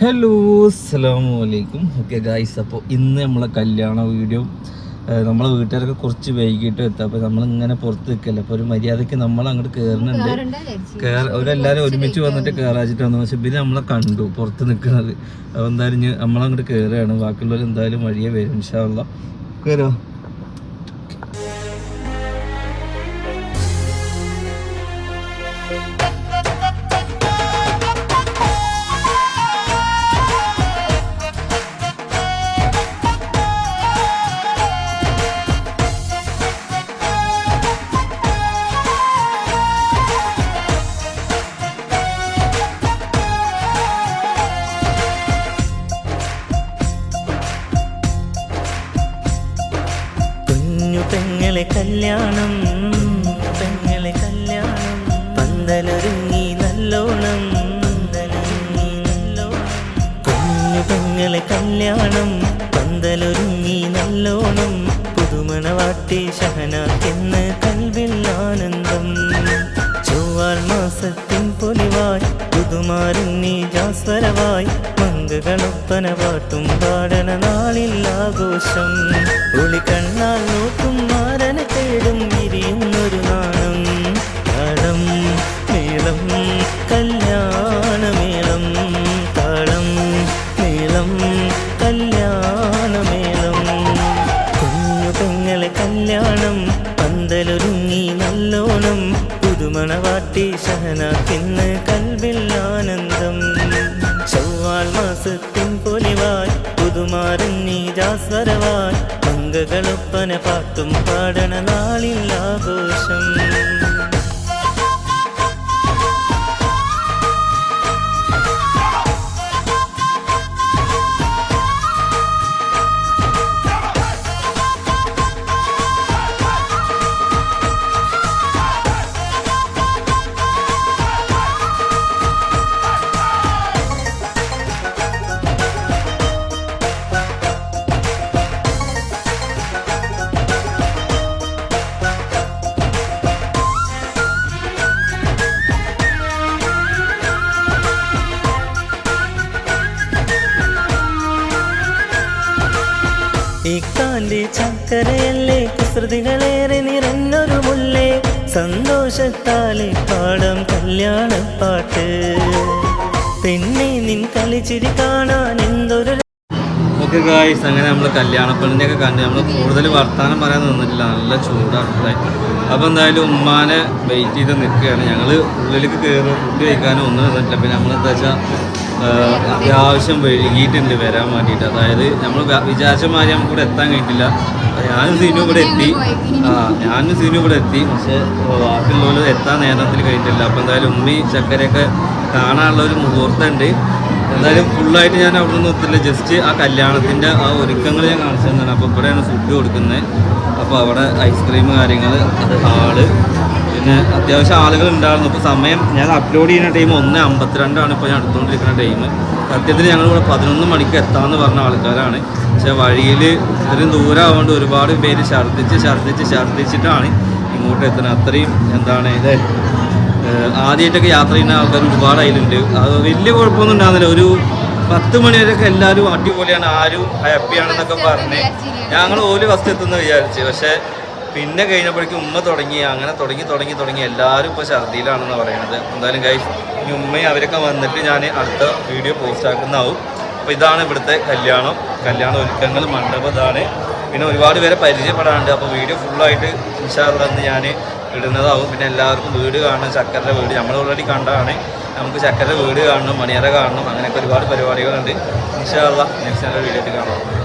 Hello അസ്സലാമു അലൈക്കും okay guys അപ്പോൾ ഇന്ന് നമ്മളെ കല്യാണ വീഡിയോ നമ്മളെ വീട്ടുകാരൊക്കെ കുറച്ച് വൈകിട്ട് എത്താം. അപ്പോൾ നമ്മളിങ്ങനെ പുറത്ത് നിൽക്കല്ലേ അപ്പോൾ ഒരു മര്യാദയ്ക്ക് നമ്മൾ അങ്ങോട്ട് കയറുന്നുണ്ട് കയറ അവരെല്ലാവരും ഒരുമിച്ച് വന്നിട്ട് കയറാച്ചിട്ട് വന്നു. പക്ഷെ പിന്നെ നമ്മളെ കണ്ടു പുറത്ത് നിൽക്കുന്നത് അപ്പോൾ എന്തായാലും നമ്മളങ്ങോട്ട് കയറുകയാണ് ബാക്കിയുള്ളവർ എന്തായാലും വഴിയെ വരും ഇൻഷാല്ല കയറോ പെങ്ങളെ കല്യാണം പെങ്ങളെ കല്യാണം. പന്തലൊരുങ്ങി നല്ലോണം പന്തലൊരുങ്ങി നല്ലോണം. കുഞ്ഞു പെങ്ങളെ കല്യാണം പന്തലൊരുങ്ങി നല്ലോണം. പുതുമണവാട്ടി ഷഹനാക്കെന്ന് കൽവിൽ ആനന്ദം. ചൊവ്വാൽ മാസത്തിൻ പൊലിവായി പുതുമാരുണ്ണി ജാസ്വരവായി. മംഗകളൊപ്പന പാട്ടും പാടണ നാളിൽ ആഘോഷം. ഒളി കല്യാണം പന്തലൊരുങ്ങി നല്ലോണം പുതുമണവാട്ടി സഹന ഷഹനാക്കിന്ന് കൽവിൽ ആനന്ദം. ചൊവ്വാൾ മാസത്തിൻ പൊലിവായി പുതുമാറുങ്ങി രാസ്വരവാൻ പങ്കകളൊപ്പന പാട്ടും പാടണ നാളിൽ ആഘോഷം. ഇക്കാന്റെ ചക്കരയല്ലേ? കുസൃതികളേറെ നിറഞ്ഞൊരു മുല്ലേ? സന്തോഷത്താലെ പാടം കല്യാണപ്പാട്ട്. പിന്നെ നിൻ കളിച്ചിരി കാണാൻ എന്തൊരു ഓക്കെ ഗായ്സ് അങ്ങനെ നമ്മൾ കല്യാണപ്പെണ്ണിനെ ഒക്കെ കണ്ട് നമ്മൾ കൂടുതൽ വർത്തമാനം പറയാൻ നിന്നിട്ടില്ല. നല്ല ചൂടാണ്. അപ്പോൾ എന്തായാലും ഉമ്മാനെ വെയിറ്റ് ചെയ്ത് നിൽക്കുകയാണ്. ഞങ്ങൾ ഉള്ളിലേക്ക് കയറി ഫുഡ് കഴിക്കാനും ഒന്നും നിന്നിട്ടില്ല. പിന്നെ നമ്മൾ എന്താ വെച്ചാൽ അത്യാവശ്യം വൈകിയിട്ടുണ്ട് വരാൻ വേണ്ടിയിട്ട്. അതായത് നമ്മൾ വിചാരിച്ച മാതിരി നമുക്ക് ഇവിടെ എത്താൻ കഴിഞ്ഞിട്ടില്ല. ഞാനും സീനും ഇവിടെ എത്തി. ആ ഞാനും സീനും ഇവിടെ എത്തി. പക്ഷേ ബാക്കിയുള്ളവർ എത്താൻ നേരത്തിൽ കഴിഞ്ഞിട്ടില്ല. അപ്പോൾ എന്തായാലും ഉമ്മി ചക്കരയൊക്കെ കാണാനുള്ള ഒരു മുഹൂർത്തമുണ്ട്. എന്തായാലും ഫുള്ളായിട്ട് ഞാൻ അവിടെ നിന്ന് എത്തില്ല ജസ്റ്റ് ആ കല്യാണത്തിന്റെ ആ ഒരുക്കങ്ങൾ ഞാൻ കാണിച്ചു അപ്പോൾ ഇവിടെയാണ് ഫുഡ് കൊടുക്കുന്നത്. അപ്പോൾ അവിടെ ഐസ്ക്രീം കാര്യങ്ങൾ അത് ഹാൾ പിന്നെ അത്യാവശ്യം ആളുകൾ ഉണ്ടായിരുന്നു. ഇപ്പോൾ സമയം ഞാൻ അപ്ലോഡ് ചെയ്യുന്ന ടൈം ഒന്ന് അമ്പത്തിരണ്ടാണ് ഇപ്പോൾ ഞാൻ എടുത്തുകൊണ്ടിരിക്കുന്ന ടൈം സത്യത്തിൽ ഞങ്ങൾ ഇവിടെ പതിനൊന്ന് മണിക്ക് എത്താമെന്ന് പറഞ്ഞ ആൾക്കാരാണ്. പക്ഷേ വഴിയിൽ ഇത്രയും ദൂരം ഒരുപാട് പേര് ഛർദ്ദിച്ച് ഛർദ്ദിച്ച് ഛർദ്ദിച്ചിട്ടാണ് ഇങ്ങോട്ട് എത്തുന്നത്. അത്രയും എന്താണ് ഇത് ആദ്യമായിട്ടൊക്കെ യാത്ര ചെയ്യുന്ന ആൾക്കാർ ഒരുപാട് അതിലുണ്ട് അത് വലിയ കുഴപ്പമൊന്നും ഉണ്ടാകുന്നില്ല ഒരു പത്ത് മണി വരെയൊക്കെ എല്ലാവരും അടിപൊളിയാണ് ആരും ഹാപ്പിയാണെന്നൊക്കെ പറഞ്ഞ്. ഞങ്ങൾ ഓൽ ഫസ്റ്റ് എത്തുന്ന വിചാരിച്ചു. പക്ഷേ പിന്നെ കഴിഞ്ഞപ്പോഴേക്കും ഉമ്മ തുടങ്ങി അങ്ങനെ തുടങ്ങി തുടങ്ങി തുടങ്ങി. എല്ലാവരും ഇപ്പോൾ ഛർദിയിലാണെന്ന് പറയുന്നത് എന്തായാലും ഗൈസ് ഇനി ഉമ്മയും അവരൊക്കെ വന്നിട്ട് ഞാൻ അടുത്ത വീഡിയോ പോസ്റ്റ് ആക്കുന്നതാവും. അപ്പോൾ ഇതാണ് ഇവിടുത്തെ കല്യാണം. കല്യാണ ഒരുക്കങ്ങൾ മണ്ഡപം ഇതാണ്. പിന്നെ ഒരുപാട് പേരെ പരിചയപ്പെടാനുണ്ട്. അപ്പോൾ വീഡിയോ ഫുള്ളായിട്ട് ഇൻഷാല്ലെന്ന് ഞാൻ ഇടുന്നതാവും. പിന്നെ എല്ലാവർക്കും വീട് കാണണം ചക്കരുടെ വീട്. നമ്മൾ ഓൾറെഡി കണ്ടതാണ്. നമുക്ക് ചക്കരുടെ വീട് കാണണം മണിയറ കാണണം. അങ്ങനെയൊക്കെ ഒരുപാട് പരിപാടികളുണ്ട്. ഇൻഷാല്ല നെക്സ്റ്റ് നല്ല വീഡിയോ കാണാം.